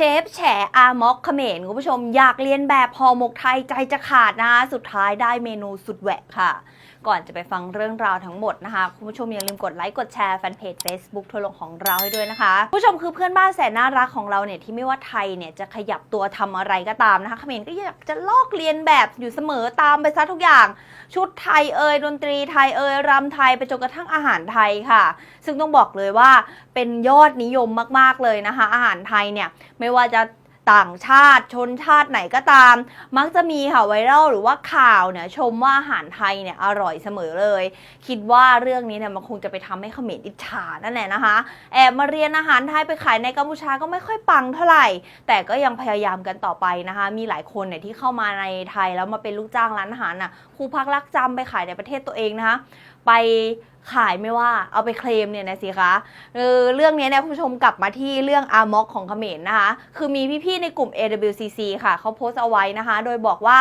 เชฟแฉอาม็อกเขมรคุณผู้ชมอยากเรียนแบบห่อหมกไทยใจจะขาดนะคะสุดท้ายได้เมนูสุดแหวกค่ะ ก่อนจะไปฟังเรื่องราวทั้งหมดนะคะ คุณผู้ชมอย่าลืมกดไลค์กดแชร์แฟนเพจ Facebook ทัวร์ลงของเราให้ด้วยนะคะคุณผู้ชมคือเพื่อนบ้านแสนน่ารักของเราเนี่ยที่ไม่ว่าไทยเนี่ยจะขยับตัวทำอะไรก็ตามนะคะเขมรก็อยากจะลอกเรียนแบบอยู่เสมอตามไปซะทุกอย่าง ชุดไทยเอ่ยดนตรีไทยเอ่ยรำไทยไปจนกระทั่งอาหารไทยค่ะ ซึ่งต้องบอกเลยว่าเป็นยอดนิยมมากๆเลยนะคะ อาหารไทยเนี่ยไม่ไม่ว่าจะต่างชาติชนชาติไหนก็ตาม มักจะมีค่ะไวรัลหรือว่าข่าวเนี่ยชมว่าอาหารไทยเนี่ยอร่อยเสมอเลย คิดว่าเรื่องนี้เนี่ยมันคงจะไปทำให้เขมรอิจฉานั่นแหละนะคะ แอบมาเรียนอาหารไทยไปขายในกัมพูชาก็ไม่ค่อยปังเท่าไหร่ แต่ก็ยังพยายามกันต่อไปนะคะ มีหลายคนเนี่ยที่เข้ามาในไทยแล้วมาเป็นลูกจ้างร้านอาหารน่ะครูพักรักจำไปขายในประเทศตัวเองนะคะ ไป ขายไม่ว่าเอาไปเคลมเนี่ยนะสิคะเออเรื่องนี้เนี่ยคุณผู้ชมกลับมาที่เรื่องอาร์ม็อกของเขมรนะคะ คือมีพี่ๆในกลุ่ม AWCC ค่ะเขาโพสต์เอาไว้นะคะ โดยบอกว่า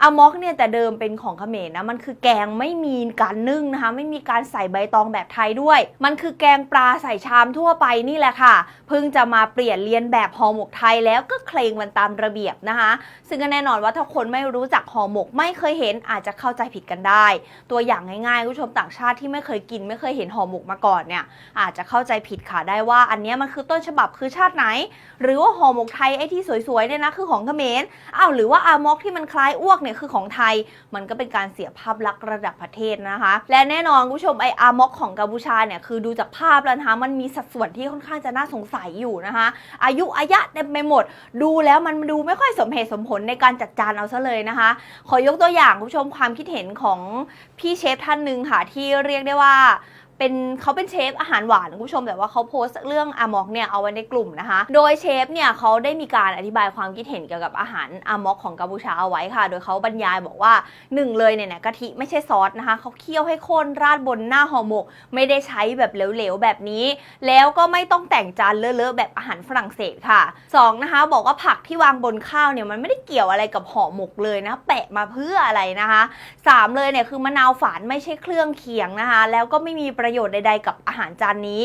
อาร์ม็อกเนี่ยแต่เดิมเป็นของเขมรนะมันคือแกงไม่มีการนึ่งนะคะ ไม่มีการใส่ใบตองแบบไทยด้วย มันคือแกงปลาใส่ชามทั่วไปนี่แหละค่ะเพิ่งจะมาเปลี่ยนเรียนแบบห่อหมกไทยแล้วก็เคลงมันตามระเบียบนะคะ ซึ่งก็แน่นอนว่าถ้าคนไม่รู้จักห่อหมกไม่เคยเห็นอาจจะเข้าใจผิดกันได้ ตัวอย่างง่ายๆคุณผู้ชมต่างชาติที่ไม่เคยกินไม่เคยเห็นห่อหมกมาก่อนเนี่ยอาจจะเข้าใจผิดค่ะได้ว่าอันนี้มันคือต้นฉบับคือชาติไหน หรือว่าห่อหมกไทยไอ้ที่สวยๆเนี่ยนะคือของเขมรอ้าวหรือว่าอามอกที่มันคล้ายอ้วกเนี่ยคือของไทย มันก็เป็นการเสียภาพลักษณ์ระดับประเทศนะคะ และแน่นอนคุณผู้ชมไออามอกของกัมพูชาเนี่ยคือดูจากภาพแล้วนะคะมันมีสัดส่วนที่ค่อนข้างจะน่าสงสัยอยู่นะคะ อายุอายะเต็มไปหมด ดูแล้วมันดูไม่ค่อยสมเหตุสมผลในการจัดจานเอาซะเลยนะคะ ขอยกตัวอย่างคุณผู้ชมความคิดเห็นของพี่เชฟท่านหนึ่งค่ะที่เรียกได้ว่า啊 เป็นเขาเป็นเชฟอาหารหวานคุณผู้ชมแต่ว่าเขาโพสต์เรื่องอามอกเนี่ยเอาไว้ในกลุ่มนะคะ โดยเชฟเนี่ยเขาได้มีการอธิบายความคิดเห็นเกี่ยวกับอาหารอามอกของกัมพูชาเอาไว้ค่ะ โดยเขาบรรยายบอกว่าหนึ่งเลยเนี่ยนะกะทิไม่ใช่ซอสนะคะเขาเคี่ยวให้ข้นราดบนหน้าห่อหมก ไม่ได้ใช้แบบเหลวๆแบบนี้ แล้วก็ไม่ต้องแต่งจานเลอะๆแบบอาหารฝรั่งเศสค่ะสองนะคะบอกว่าผักที่วางบนข้าวเนี่ยมันไม่ได้เกี่ยวอะไรกับห่อหมกเลยนะแปะมาเพื่ออะไรนะคะสามเลยเนี่ยคือมะนาวฝานไม่ใช่เครื่องเคียงนะคะ แล้วก็ไม่มีประประโยชน์ใดๆกับอาหารจานนี้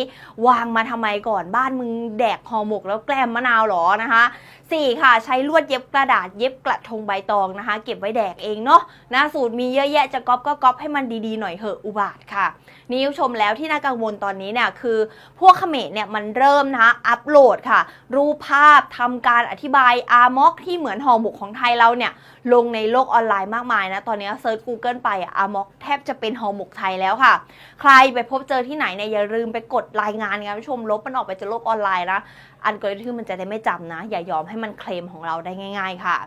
วางมาทำไมก่อนบ้านมึงแดกห่อหมกแล้วแกล้มมะนาวหรอนะคะสี่ค่ะใช้ลวดเย็บกระดาษเย็บกระทงใบตองนะคะ เก็บไว้แดกเองเนาะนะสูตรมีเยอะแยะจะก๊อปก็ก๊อปให้มันดีๆหน่อยเหอะอุบาทค่ะนี่ชมแล้วที่น่ากังวลตอนนี้เนี่ยคือ พวกเขมรเนี่ยมันเริ่มนะคะอัปโหลดค่ะ รูปภาพทำการอธิบายอาร์มอกที่เหมือนห่อหมกของไทยเราเนี่ยลงในโลกออนไลน์มากมายนะ ตอนนี้เซิร์ช Google ไปอะอามอกแทบจะเป็นห่อหมกไทยแล้วค่ะ ใครไปพบเจอที่ไหนเนี่ยอย่าลืมไปกดรายงานนะผู้ชมลบมันออกไปจากโลกออนไลน์นะอันกริทึมมันจะได้ไม่จำนะ อย่ายอมให้มันเคลมของเราได้ง่าย ๆ ค่ะ